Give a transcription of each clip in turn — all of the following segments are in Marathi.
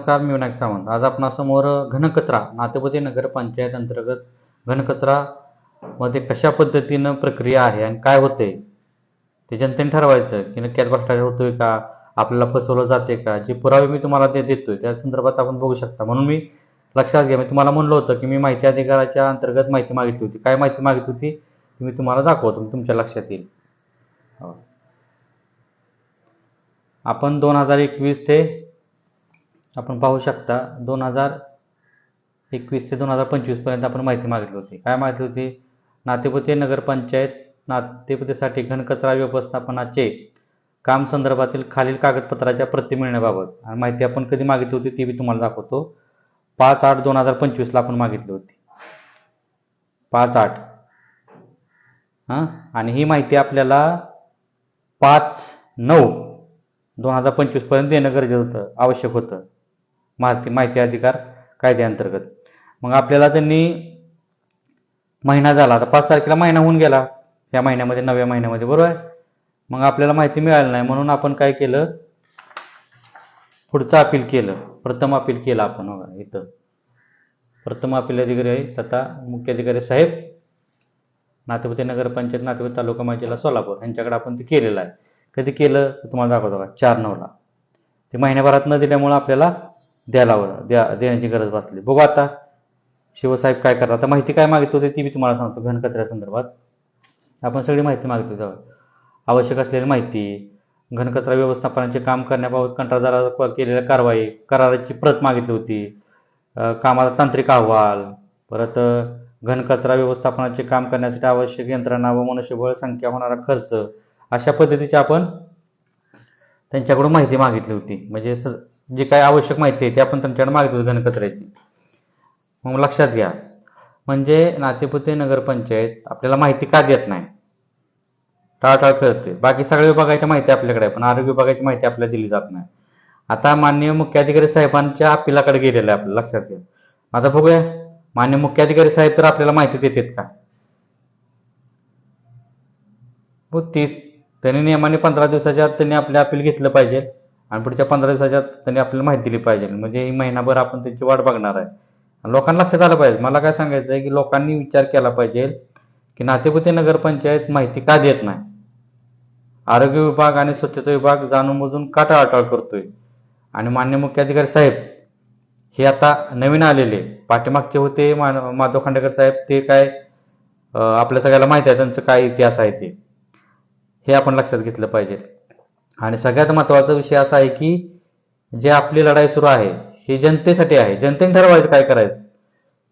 नमस्कार मी विनायक सावंत. आज आपणासमोर घनकचरा नातेपती नगरपंचायत अंतर्गत घनकचरा मध्ये कशा पद्धतीनं प्रक्रिया आहे आणि काय होते ते जनतेने ठरवायचं की नक्की भ्रष्टाचार होतोय का आपल्याला फसवलं जाते का जे पुरावे मी तुम्हाला ते देतोय त्या संदर्भात आपण बघू शकता. म्हणून मी लक्षात घ्या मी तुम्हाला म्हणलं होतं की मी माहिती अधिकाराच्या अंतर्गत माहिती मागितली होती. काय माहिती मागितली होती ती मी तुम्हाला दाखवतो तुमच्या लक्षात येईल. आपण दोन हजार एकवीस ते आपण पाहू शकता दोन हजार एकवीस ते दोन हजार पंचवीसपर्यंत आपण माहिती मागितली होती. काय माहिती होती? नातेपती नगरपंचायत नातेपतीसाठी घनकचरा व्यवस्थापनाचे काम संदर्भातील खालील कागदपत्राच्या प्रती मिळण्याबाबत. आणि माहिती आपण कधी मागितली होती ती मी तुम्हाला दाखवतो. पाच आठ दोन हजार पंचवीसला आपण मागितली होती. पाच आठ. हां? आणि ही माहिती आपल्याला पाच नऊ दोन हजार पंचवीसपर्यंत देणं गरजेचं होतं आवश्यक होतं. माहिती माहिती अधिकार कायद्याअंतर्गत. मग आपल्याला त्यांनी महिना झाला. आता पाच तारखेला महिना होऊन गेला. या महिन्यामध्ये नव्या महिन्यामध्ये बरोबर आहे? मग आपल्याला माहिती मिळाली नाही म्हणून आपण काय केलं? पुढचं अपील केलं. प्रथम अपील केलं आपण बघा इथं. प्रथम अपील अधिकारी आहे तथा मुख्य अधिकारी साहेब नातेपती नगरपंचायत नातेपती तालुका माहितीला सोलापूर. यांच्याकडे आपण ते केलेलं आहे. कधी केलं? तुम्हाला दाखवतो का चार नऊला. ते महिन्याभरात न दिल्यामुळं आपल्याला द्यायला हवं द्या देण्याची गरज भासली. बघू आता शिवसाहेब काय करतात. आता माहिती काय मागितली होती ती मी तुम्हाला सांगतो घनकचऱ्या संदर्भात. आपण सगळी माहिती मागितली होती. आवश्यक असलेली माहिती घनकचरा व्यवस्थापनाचे काम करण्याबाबत कंत्राटदाराला केलेल्या कारवाई कराराची प्रत मागितली होती. कामाचा तांत्रिक अहवाल परत घनकचरा व्यवस्थापनाचे काम करण्यासाठी आवश्यक यंत्रणा व मनुष्यबळ संख्या होणारा खर्च अशा पद्धतीची आपण त्यांच्याकडून माहिती मागितली होती. म्हणजे स जे काय आवश्यक माहिती आहे ती आपण त्यांच्याकडे मागितली घनकचऱ्याची मग लक्षात घ्या. म्हणजे नातेपुते नगरपंचायत आपल्याला माहिती का देत नाही? टाळटाळ करते. बाकी सगळ्या विभागाची माहिती आपल्याकडे आहे पण आरोग्य विभागाची माहिती आपल्याला दिली जात नाही. आता माननीय मुख्याधिकारी साहेबांच्या अपिलाकडे गेलेलं आहे आपल्याला लक्षात घ्या. आता बघूया. मान्य मुख्याधिकारी साहेब तर आपल्याला माहिती देतात का? हो तीस त्यांनी नियमाने पंधरा दिवसाच्या आत त्यांनी आपले अपील घेतलं पाहिजे. आणि पुढच्या पंधरा दिवसाच्या आत त्यांनी आपल्याला माहिती दिली पाहिजे. म्हणजे ही महिनाभर आपण त्यांची वाट बघणार आहे. आणि लोकांना लक्षात आलं पाहिजे. मला काय सांगायचं आहे की लोकांनी विचार केला पाहिजे की नातेपुते नगरपंचायत माहिती का देत नाही? आरोग्य विभाग आणि स्वच्छता विभाग जाणून बुजून का टाळाटाळ करतोय? आणि मान्य मुख्याधिकारी साहेब हे आता नवीन आलेले. पाठीमागचे होते मा- माधव खांडेकर साहेब. ते काय आपल्या सगळ्याला माहिती आहे. त्यांचं काय इतिहास आहे ते. हे आपण लक्षात घेतलं पाहिजे. आणि सगळ्यात महत्त्वाचा विषय असा आहे की जे आपली लढाई सुरू आहे हे जनतेसाठी आहे. जनतेने ठरवायचं काय करायचं?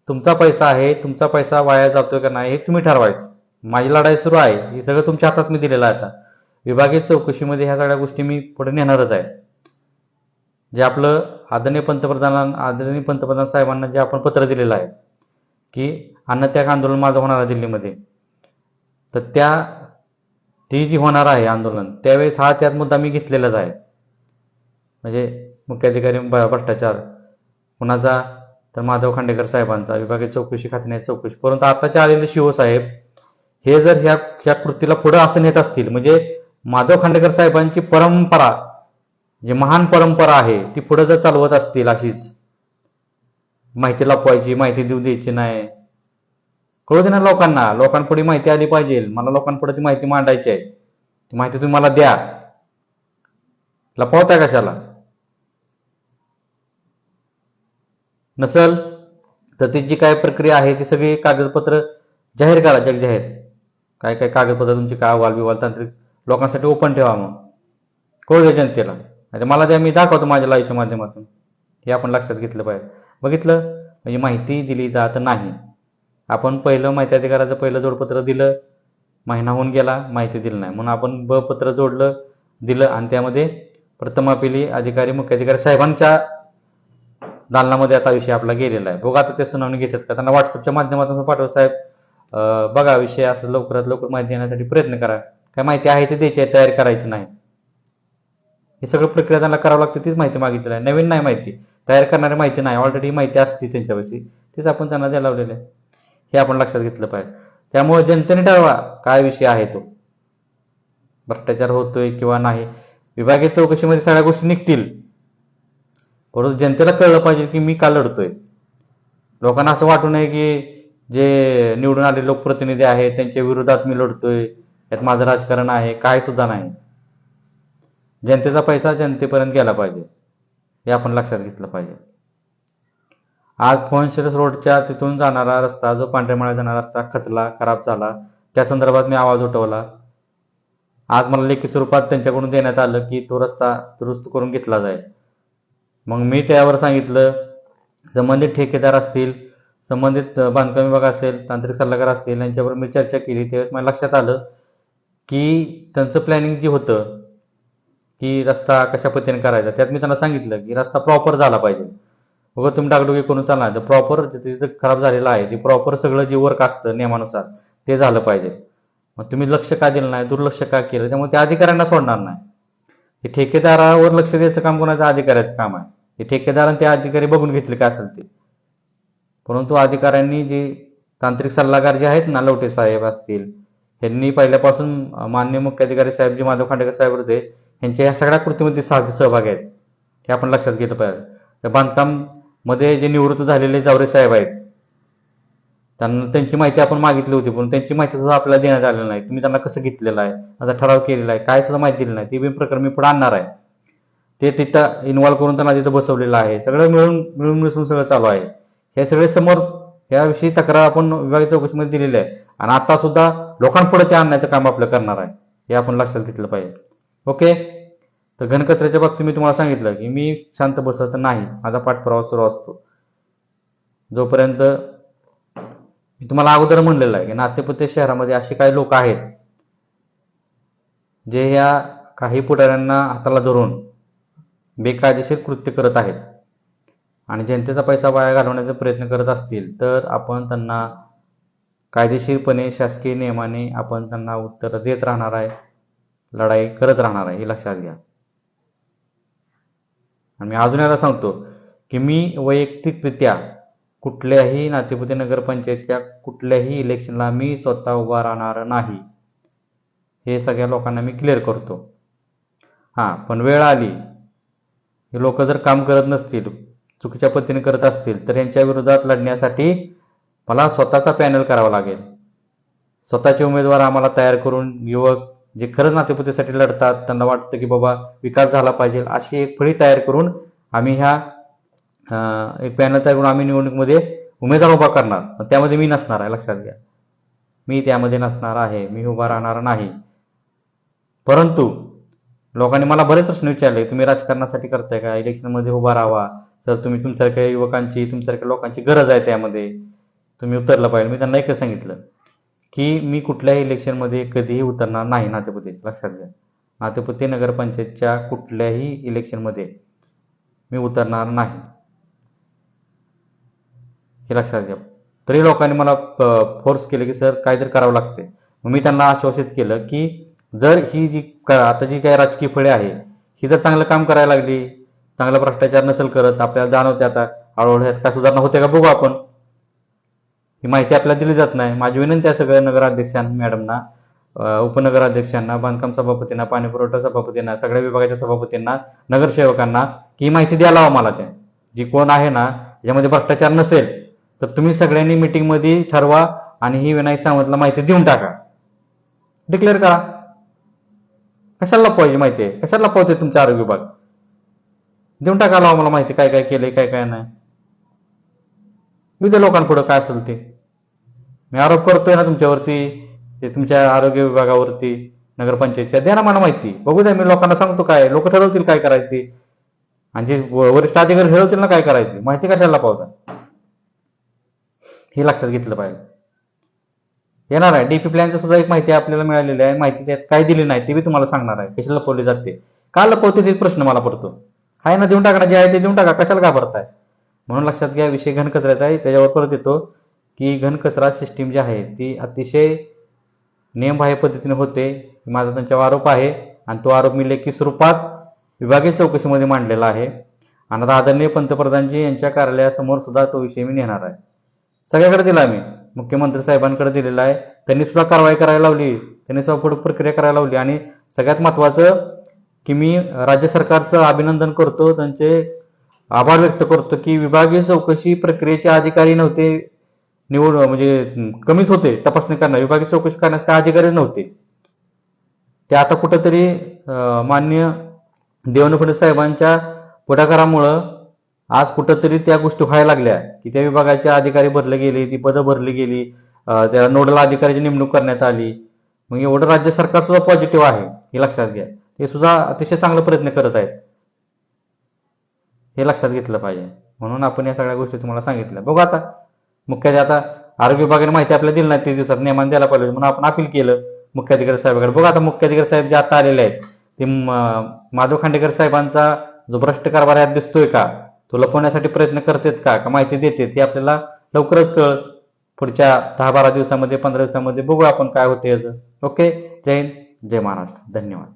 तुमचा पैसा आहे तुमचा पैसा वाया जातोय का नाही हे तुम्ही ठरवायचं. माझी लढाई सुरू आहे हे सगळं तुमच्या हातात मी दिलेलं आहे आता. विभागीय चौकशीमध्ये ह्या सगळ्या गोष्टी मी पुढे नेणारच आहे. जे आपलं आदरणीय पंतप्रधान आदरणीय पंतप्रधान साहेबांना जे आपण पत्र दिलेलं आहे की अन्नत्याग आंदोलन माझं होणार आहे दिल्लीमध्ये. तर त्या ती जी होणार आहे आंदोलन त्यावेळेस हा त्यात मुद्दा मी घेतलेलाच आहे. म्हणजे मुख्याधिकारी भ- भ्रष्टाचार कुणाचा? तर माधव खांडेकर साहेबांचा विभागीय चौकशी खात्याने चौकशी. परंतु आताचे आलेले शिवसाहेब हे जर ह्या ह्या कृतीला पुढे असं नेत असतील म्हणजे माधव खांडेकर साहेबांची परंपरा जी महान परंपरा आहे ती पुढे जर चालवत असतील अशीच माहिती लपवायची माहिती देऊ द्यायची नाही कळू दे ना लोकांना. लोकांपुढे माहिती आली पाहिजे. मला लोकांपुढे ती माहिती मांडायची आहे. ती माहिती तुम्ही मला द्या. लपवताय कशाला? नसल? तर ती जी काय प्रक्रिया आहे ती सगळी कागदपत्र जाहीर करा जग जाहीर. काय काय कागदपत्र तुमची काय अहवाल बिवाल तांत्रिक लोकांसाठी ओपन ठेवा मग. कळू द्या जनतेला. म्हणजे मला द्या मी दाखवतो माझ्या लाईव्हच्या माध्यमातून. हे आपण लक्षात घेतलं पाहिजे. बघितलं? म्हणजे माहिती दिली जात नाही. आपण पहिलं माहिती अधिकाराचं पहिलं जोडपत्र दिलं महिना होऊन गेला माहिती दिली नाही. म्हणून आपण ब पत्र जोडलं दिलं आणि त्यामध्ये प्रथम अपिली अधिकारी मुख्य अधिकारी साहेबांच्या दालनामध्ये आता विषय आपला गेलेला आहे. बघा आता ते सुनावणी घेतात का? त्यांना व्हॉट्सअपच्या माध्यमातून पाठवा साहेब. बघा विषय असं लवकरात लवकर माहिती देण्यासाठी प्रयत्न करा. काय माहिती आहे ते द्यायची आहे तयार करायची नाही. हे सगळं प्रक्रिया त्यांना करावं लागते तीच माहिती मागितली आहे. नवीन नाही माहिती. तयार करणारी माहिती नाही. ऑलरेडी माहिती असते त्यांच्यापाशी. तीच आपण त्यांना द्यायला लावलेलं आहे. हे आपण लक्षात घेतलं पाहिजे. त्यामुळे जनतेने ठरवा काय विषय आहे तो. भ्रष्टाचार होतोय किंवा नाही विभागीय चौकशीमध्ये सगळ्या गोष्टी निघतील. परंतु जनतेला कळलं पाहिजे की मी का लढतोय. लोकांना असं वाटू नये की जे निवडून आले लोकप्रतिनिधी आहेत त्यांच्या विरोधात मी लढतोय यात माझं राजकारण आहे काय सुद्धा नाही. जनतेचा पैसा जनतेपर्यंत गेला पाहिजे हे आपण लक्षात घेतलं पाहिजे. आज फोनशिरस रोडच्या तिथून जाणारा रस्ता जो पांढरेमाळा जाणारा रस्ता खचला खराब झाला त्या संदर्भात मी आवाज उठवला. आज मला लेखी स्वरूपात त्यांच्याकडून देण्यात आलं की तो रस्ता दुरुस्त करून घेतला जाईल. मग मी त्यावर सांगितलं संबंधित ठेकेदार असतील संबंधित बांधकाम विभाग असेल तांत्रिक सल्लागार असतील यांच्यावर मी चर्चा केली. त्यावेळेस मला लक्षात आलं की त्यांचं प्लॅनिंग जे होतं की रस्ता कशा पद्धतीने करायचा त्यात मी त्यांना सांगितलं की रस्ता प्रॉपर झाला पाहिजे. बघा तुम्ही डागडुगी करून चालणार? तर प्रॉपर तिथं खराब झालेलं आहे ते प्रॉपर सगळं जे वर्क असतं नियमानुसार ते झालं पाहिजे. मग तुम्ही लक्ष का दिलं नाही? दुर्लक्ष का केलं? त्यामुळे त्या अधिकाऱ्यांना सोडणार नाही. हे ठेकेदारावर लक्ष द्यायचं काम कोणाचं? अधिकाऱ्याचं काम आहे. हे ठेकेदारांनी ते अधिकारी बघून घेतले काय असेल ते? परंतु अधिकाऱ्यांनी जे तांत्रिक सल्लागार जे आहेत ना लवटे साहेब असतील यांनी पहिल्यापासून मान्य मुख्याधिकारी साहेब जे माधव खांडेकर साहेब होते यांच्या या सगळ्या कृतीमध्ये सहभाग आहेत. हे आपण लक्षात घेतलं पाहिजे. बांधकाम मध्ये जे निवृत्त झालेले जावरे साहेब आहेत त्यांना त्यांची माहिती आपण मागितली होती पण त्यांची माहिती सुद्धा आपल्याला देण्यात आलेली नाही. तुम्ही त्यांना कसं घेतलेलं आहे? आता ठराव केलेला आहे. काय सुद्धा माहिती दिली नाही. ते बी प्रकरण मी पुढे आणणार आहे. ते तिथं इन्व्हॉल्व करून त्यांना तिथं बसवलेलं आहे. सगळं मिळून मिळून मिसळून सगळं चालू आहे. हे सगळे समोर याविषयी तक्रार आपण विभागीय चौकशीमध्ये दिलेली आहे. आणि आता सुद्धा लोकांपुढे ते आणण्याचं काम आपलं करणार आहे. हे आपण लक्षात घेतलं पाहिजे. ओके? तर घनकचऱ्याच्या बाबतीत मी तुम्हाला सांगितलं की मी शांत बसत नाही. माझा पाठपुरावा सुरू असतो. जोपर्यंत मी तुम्हाला अगोदर म्हणलेलं आहे की नातेपुते शहरामध्ये असे काही लोक आहेत जे या काही पुढाऱ्यांना हाताला धरून बेकायदेशीर कृत्य करत आहेत आणि जनतेचा पैसा वाया घालवण्याचा प्रयत्न करत असतील तर आपण त्यांना कायदेशीरपणे शासकीय नियमाने आपण त्यांना उत्तर देत राहणार आहे लढाई करत राहणार आहे हे लक्षात घ्या. आणि मी अजून एकदा सांगतो की मी वैयक्तिकरित्या कुठल्याही नातेपुते नगरपंचायतच्या कुठल्याही इलेक्शनला मी स्वतः उभा राहणार नाही. हे सगळ्या लोकांना मी क्लिअर करतो. हां पण वेळ आली. हे लोक जर काम करत नसतील चुकीच्या पद्धतीने करत असतील तर यांच्या विरोधात लढण्यासाठी मला स्वतःचा पॅनल करावा लागेल. स्वतःचे उमेदवार आम्हाला तयार करून युवक जे खरंच नातेपुतेसाठी लढतात त्यांना वाटतं की बाबा विकास झाला पाहिजे अशी एक फळी तयार करून आम्ही ह्या एक पॅनल तयार करून आम्ही निवडणुकीमध्ये उमेदवार उभा करणार. त्यामध्ये मी नसणार आहे लक्षात घ्या. मी त्यामध्ये नसणार आहे मी उभा राहणार नाही. परंतु लोकांनी मला बरेच प्रश्न विचारले तुम्ही राजकारणासाठी करताय का? इलेक्शनमध्ये उभा राहावा. तर तुम्ही तुमच्यासारख्या युवकांची तुमच्यासारख्या लोकांची गरज आहे त्यामध्ये. तुम्ही उतरलं पाहिजे. मी त्यांना एकच सांगितलं. की मी कुठल्याही इलेक्शनमध्ये कधीही उतरणार नाही नातेपुते. लक्षात घ्या. नातेपुते नगरपंचायतच्या कुठल्याही इलेक्शनमध्ये मी उतरणार नाही. हे लक्षात घ्या. तरी लोकांनी मला फोर्स केले की सर काहीतरी करावं लागते मग मी त्यांना आश्वासित केलं की जर ही जी आता जी काही राजकीय फळे आहे ही जर चांगलं काम करायला लागली चांगला भ्रष्टाचार नसेल करत आपल्याला जाणवते आता हळूहळू ह्यात काय सुधारणा होते का बघू आपण. ही माहिती आपल्याला दिली जात नाही. माझी विनंती आहे सगळ्या नगराध्यक्षांना मॅडमना उपनगराध्यक्षांना बांधकाम सभापतींना पाणीपुरवठा सभापतींना सगळ्या विभागाच्या सभापतींना नगरसेवकांना की ही माहिती द्यायला हवं मला त्या जी कोण आहे ना यामध्ये भ्रष्टाचार नसेल तर तुम्ही सगळ्यांनी मिटिंगमध्ये ठरवा आणि ही विनायक सावंतला माहिती देऊन टाका. डिक्लेअर करा. कशाला लपवायची माहिती आहे? कशाला लपवते तुमचा आरोग्य विभाग? देऊन टाका लावा मला माहिती काय काय केलंय काय काय नाही. विद्या लोकांपुढं काय असेल ते? मी आरोप करतोय ना तुमच्यावरती ते तुमच्या आरोग्य विभागावरती नगरपंचायतच्या द्या ना मला माहिती. बघू द्या मी लोकांना सांगतो काय लोक ठरवतील काय करायचे. आणि जे वरिष्ठ अधिकारी ठरवतील ना काय करायची माहिती कशाला पावतात हे लक्षात घेतलं पाहिजे. येणार आहे. डीपी प्लॅनचं सुद्धा एक माहिती आपल्याला मिळालेली आहे. माहिती त्यात काय दिली नाही ते बी तुम्हाला सांगणार आहे. कशी लपवली जाते? का लपवते तेच प्रश्न मला पडतो. आहे ना देऊन टाका जे आहे ते देऊन टाका. कशाला घाबरताय? म्हणून लक्षात घ्या विषय घनकचऱ्याचा आहे. त्याच्यावर परत येतो. की घनकचरा सिस्टीम जी आहे ती अतिशय नियमबाह्य पद्धतीने होते. माझा त्यांच्यावर आरोप आहे आणि तो आरोप मी लेखी स्वरूपात विभागीय चौकशीमध्ये मांडलेला आहे. आणि आता आदरणीय पंतप्रधानजी यांच्या कार्यालयासमोर सुद्धा तो विषय मी नेणार आहे. सगळ्याकडे दिला मी. मुख्यमंत्री साहेबांकडे दिलेला आहे. त्यांनी सुद्धा कारवाई करायला लावली. त्यांनी सुद्धा पुढे प्रक्रिया करायला लावली. आणि सगळ्यात महत्त्वाचं की मी राज्य सरकारचं अभिनंदन करतो. त्यांचे आभार व्यक्त करतो की विभागीय चौकशी प्रक्रियेचे अधिकारी नव्हते. निवड म्हणजे कमीच होते तपासणी करणार विभागीय चौकशी करण्यासाठी अधिकारीच नव्हते. ते आता कुठंतरी मान्य माननीय देवेंद्र फडणवीस साहेबांच्या पुढाकारामुळं आज कुठंतरी त्या गोष्टी व्हायला लागल्या की त्या विभागाचे अधिकारी भरले गेले ती पदं भरली गेली त्या नोडल अधिकाऱ्याची नेमणूक करण्यात आली. मग एवढं राज्य सरकार सुद्धा पॉझिटिव्ह आहे हे लक्षात घ्या. हे सुद्धा अतिशय चांगला प्रयत्न करत आहेत. हे लक्षात घेतलं पाहिजे. म्हणून आपण या सगळ्या गोष्टी तुम्हाला सांगितल्या. बघू आता मुख्याधिकारी आता आरोग्य विभागाने माहिती आपल्याला दिली नाही तीस दिवसात नियमान द्यायला पाहिजे म्हणून आपण अपील केलं मुख्याधिकारी साहेबांकडे. बघा आता मुख्याधिकारी साहेब जे आता आलेले आहेत ते माधव खांडेकर साहेबांचा जो भ्रष्ट कारभार यात दिसतोय का? तो लपवण्यासाठी प्रयत्न करतेत का? का माहिती देतेत? हे आपल्याला लवकरच कळ पुढच्या दहा बारा दिवसामध्ये पंधरा दिवसामध्ये बघू आपण काय होते याचं. ओके? जय हिंद जय महाराष्ट्र. धन्यवाद.